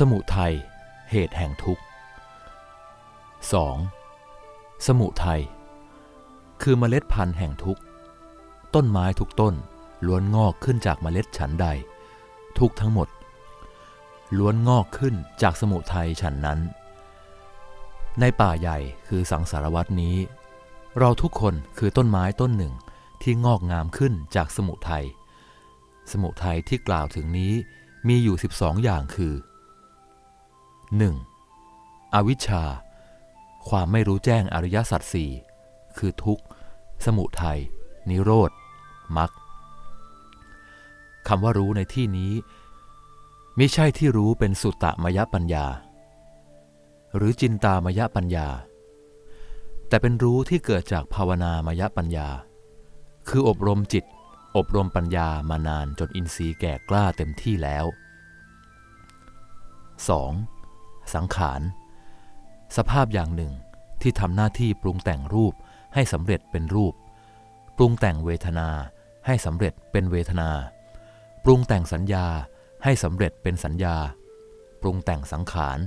สมุทัยเหตุแห่งทุกข์ 2. สมุทัยคือเมล็ดพันธุ์แห่งทุกข์ ต้นไม้ทุกต้นล้วนงอกขึ้นจากเมล็ดฉันใด ทุกทั้งหมด ล้วนงอกขึ้นจากสมุทัยฉันนั้น ในป่าใหญ่คือสังสารวัตนี้ เราทุกคนคือต้นไม้ต้นหนึ่งที่งอกงามขึ้นจากสมุทัยสมุทัยที่กล่าวถึงนี้มีอยู่ 12 อย่างคือ 1. อวิชชา ความไม่รู้แจ้งอริยสัจสี่คือทุกข์ สมุทัย นิโรธมรรคคำว่ารู้ในที่นี้ม่ใช่ที่รู้เป็นสุตตมยปัญญา หรือจินตามยปัญญา แต่เป็นรู้ที่เกิดจากภาวนามยปัญญา คืออบรมจิต อบรมปัญญามานานจนอินทรีย์แก่กล้าเต็มที่แล้ว 2. สังขาร สภาพอย่างหนึ่งที่ทำหน้าที่ปรุงแต่งรูปให้สำเร็จเป็นรูป ปรุงแต่งเวทนาให้สำเร็จเป็นเวทนา ปรุงแต่งสัญญาให้สำเร็จเป็นสัญญา ปรุงแต่งสังขาร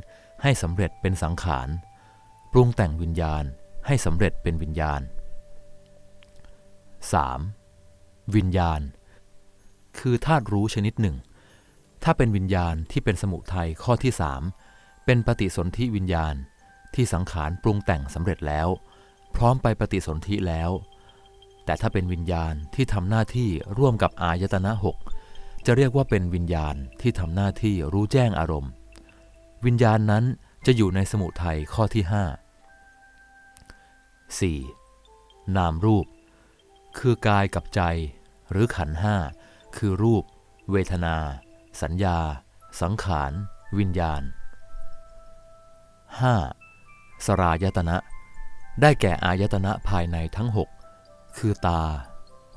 ให้สำเร็จเป็นสังขาร ปรุงแต่งวิญญาณให้สำเร็จเป็นวิญญาณ 3. วิญญาณ คือธาตุรู้ชนิดหนึ่ง ถ้าเป็นวิญญาณที่เป็นสมุทัยข้อที่สาม เป็นปฏิสนธิวิญญาณที่สังขารปรุงแต่งสำเร็จแล้ว พร้อมไปปฏิสนธิแล้ว แต่ถ้าเป็นวิญญาณที่ทำหน้าที่ร่วมกับอายตนะหกจะเรียกว่าเป็นวิญญาณที่ทำหน้าที่รู้แจ้งอารมณ์ วิญญาณนั้นจะอยู่ในสมุทัยข้อที่ 5 4. นามรูป คือกายกับใจ หรือขันห้าคือรูป เวทนา สัญญา สังขาร วิญญาณ 5. สรายตนะ ได้แก่อายตนะภายในทั้งหกคือตา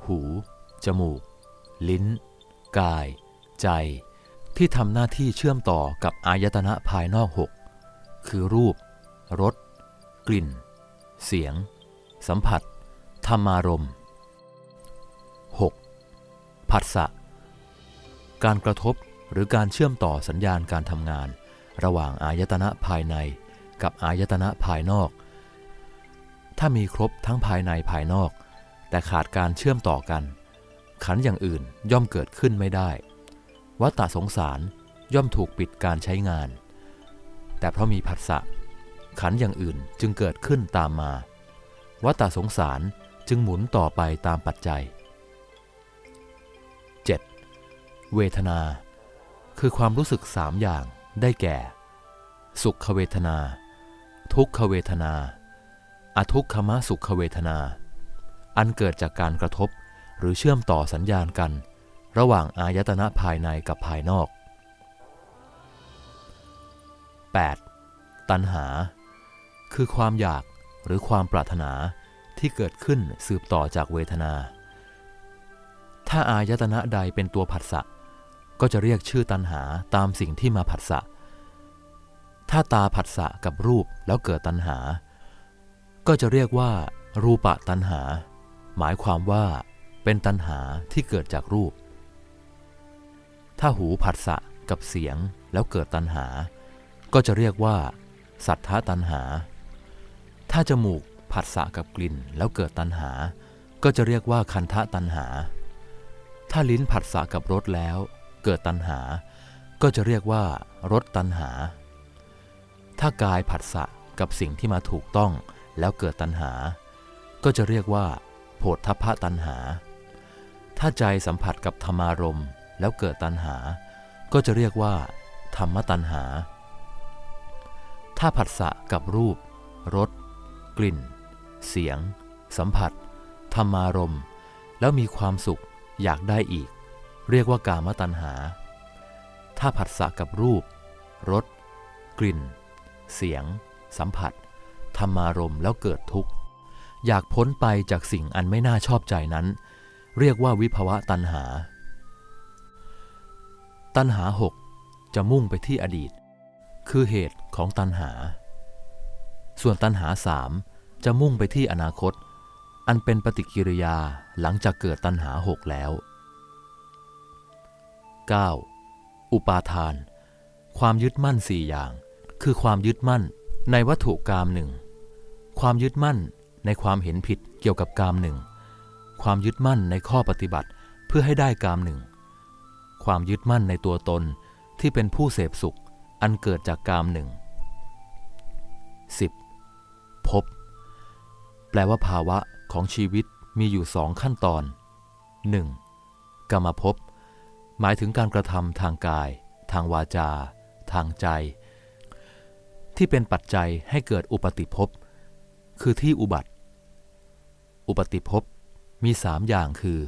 หู จมูก ลิ้น กาย ใจ ที่ทำหน้าที่เชื่อมต่อกับอายตนะภายนอกหกคือรูป รส กลิ่น เสียง สัมผัส ธรรมารมณ์ 6. ผัสสะ การกระทบหรือการเชื่อมต่อสัญญาณการทำงาน ระหว่างอายตนะภายใน กับอายตนะภายนอก ถ้ามีครบทั้งภายในภายนอก แต่ขาดการเชื่อมต่อกัน ขันอย่างอื่นย่อมเกิดขึ้นไม่ได้ วัตตสงสารย่อมถูกปิดการใช้งาน แต่เพราะมีผัสสะขันอย่างอื่นจึงเกิดขึ้นตามมา วัตตสงสารจึงหมุนต่อไปตามปัจจัย 7. เวทนา คือความรู้สึกสามอย่างได้แก่ สุขเวทนา ทุกขเวทนา อทุกขมสุขเวทนา อันเกิดจากการกระทบหรือเชื่อมต่อสัญญาณกัน ระหว่างอายตนะภายในกับภายนอก 8. ตัณหา คือความอยากหรือความปรารถนาที่เกิดขึ้นสืบต่อจากเวทนา ถ้าอายตนะใดเป็นตัวผัสสะก็จะเรียกชื่อตัณหาตามสิ่งที่มาผัสสะ ถ้าตาผัสสะกับรูปแล้วเกิดตัณหา ก็จะเรียกว่า รูปะตัณหา หมายความว่าเป็นตัณหาที่เกิดจากรูป ถ้าหูผัสสะกับเสียงแล้วเกิดตัณหา ก็จะเรียกว่า สัทธาตัณหา ถ้าจมูกผัสสะกับกลิ่นแล้วเกิดตัณหา ก็จะเรียกว่าคันทะตัณหา ถ้าลิ้นผัสสะกับรสแล้ว เกิดตัณหา ก็จะเรียกว่ารสตัณหา ถ้ากายผัสสะกับสิ่งที่มาถูกต้องแล้วเกิดตัณหา ก็จะเรียกว่า โผฏฐพะตัณหา ถ้าใจสัมผัสกับธรรมารมณ์แล้วเกิดตัณหา ก็จะเรียกว่า ธรรมตัณหา ถ้าผัสสะกับรูป รส กลิ่น เสียง สัมผัส ธรรมารมณ์ แล้วมีความสุขอยากได้อีก เรียกว่ากามตัณหา ถ้าผัสสะกับรูป รส กลิ่น เสียง สัมผัส ธรรมารมแล้วเกิดทุกข์ อยากพ้นไปจากสิ่งอันไม่น่าชอบใจนั้น เรียกว่าวิภวะตัณหา ตัณหาหกจะมุ่งไปที่อดีต คือเหตุของตัณหา ส่วนตัณหาสามจะมุ่งไปที่อนาคต อันเป็นปฏิกิริยาหลังจากเกิดตัณหาหกแล้ว 9. อุปาทาน ความยึดมั่นสี่อย่าง คือความยึดมั่นในวัตถุกรรมหนึ่ง ความยึดมั่นในความเห็นผิดเกี่ยวกับกรรมหนึ่ง ความยึดมั่นในข้อปฏิบัติเพื่อให้ได้กรรมหนึ่ง ความยึดมั่นในตัวตนที่เป็นผู้เสพสุขอันเกิดจากกรรมหนึ่ง 10. ภพแปลว่าภาวะของชีวิตมีอยู่สองขั้นตอน 1. กรรมภพหมายถึงการกระทำทางกาย ทางวาจา ทางใจ ที่เป็นปัจจัยให้เกิดอุปติภพ คือที่อุบัติ อุปติภพมีสามอย่างคือ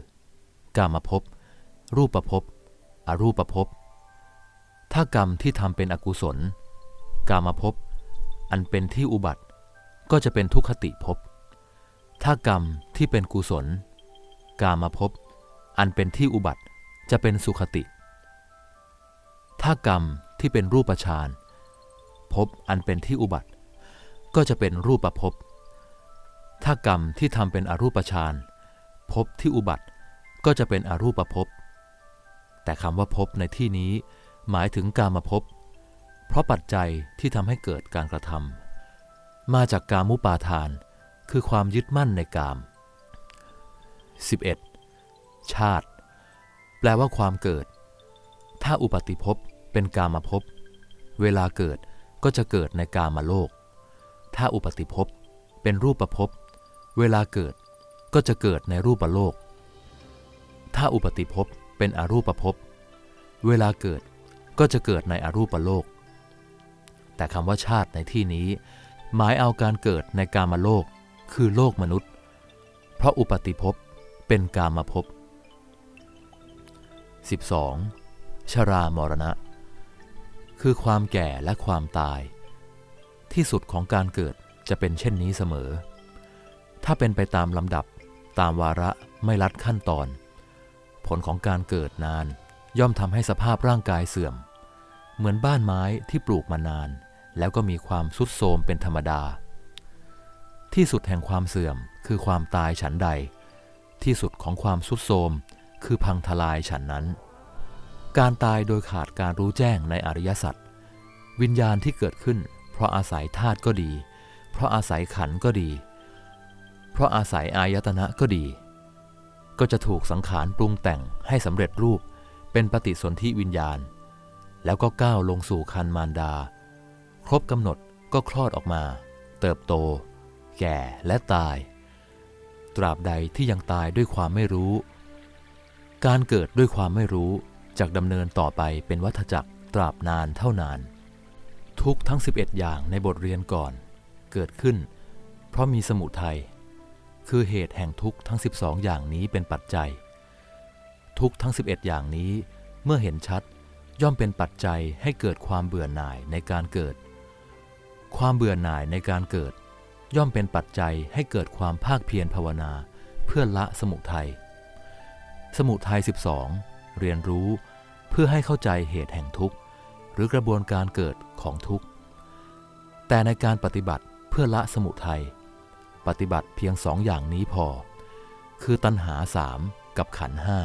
กามภพ รูปภพ อรูปภพ ถ้ากรรมที่ทำเป็นอกุศล กามภพ อันเป็นที่อุบัติ ก็จะเป็นทุกขติภพ ถ้ากรรมที่เป็นกุศล กามภพ อันเป็นที่อุบัติจะเป็นสุขติ ถ้ากรรมที่เป็นรูปฌาน ภพอันเป็นที่อุบัติ ก็จะเป็นรูปภพถ้ากรรมที่ทำเป็นอรูปฌานภพที่อุบัติก็จะเป็นอรูปภพแต่คำว่าภพในที่นี้หมายถึงกามภพเพราะปัจจัยที่ทำให้เกิดการกระทำมาจากกามุปาทาน คือความยึดมั่นในกาม 11. ชาติ แปลว่าความเกิด ถ้าอุปติภพเป็นกามภพเวลาเกิด ก็จะเกิดในกามโลก ถ้าอุปติภพเป็นรูปภพเวลาเกิดก็จะเกิดในรูปโลก ถ้าอุปติภพเป็นอรูปภพเวลาเกิดก็จะเกิดในอรูปโลก แต่คำว่าชาติในที่นี้ หมายเอาการเกิดในกามโลก คือโลกมนุษย์ เพราะอุปติภพเป็นกามภพ 12. ชรามรณะ คือความแก่และความตาย ที่สุดของการเกิดจะเป็นเช่นนี้เสมอ ถ้าเป็นไปตามลำดับตามวาระไม่ลัดขั้นตอน ผลของการเกิดนานย่อมทำให้สภาพร่างกายเสื่อม เหมือนบ้านไม้ที่ปลูกมานาน แล้วก็มีความสุดโทมเป็นธรรมดา ที่สุดแห่งความเสื่อมคือความตายฉันใด ที่สุดของความสุดโทมคือพังทลายฉันนั้น การตายโดยขาดการรู้แจ้งในอริยสัจวิญญาณที่เกิดขึ้น เพราะอาศัยธาตุก็ดี เพราะอาศัยขันก็ดี เพราะอาศัยอายตนะก็ดี ก็จะถูกสังขารปรุงแต่งให้สำเร็จรูปเป็นปฏิสนธิวิญญาณ แล้วก็ก้าวลงสู่คันมารดา ครบกำหนดก็คลอดออกมา เติบโต แก่และตาย ตราบใดที่ยังตายด้วยความไม่รู้ การเกิดด้วยความไม่รู้ จากดำเนินต่อไปเป็นวัฏจักรตราบนานเท่านาน ทุกทั้ง 11 อย่างในบทเรียนก่อน เกิดขึ้น เพราะมีสมุทัยคือเหตุแห่งทุกทั้ง 12 อย่างนี้เป็นปัจจัย ทุกทั้ง 11 อย่างนี้เมื่อเห็นชัดย่อมเป็นปัจจัยให้เกิดความเบื่อหน่ายในการเกิด ความเบื่อหน่ายในการเกิด ย่อมเป็นปัจจัยให้เกิดความภาคเพียรภาวนา เพื่อละสมุทัยสมุทัย12 เรียนรู้เพื่อให้เข้าใจเหตุแห่งทุกข์ หรือกระบวนการเกิดของทุกข์ แต่ในการปฏิบัติเพื่อละสมุทัยปฏิบัติเพียงสองอย่างนี้พอ คือตัณหาสามกับขันห้า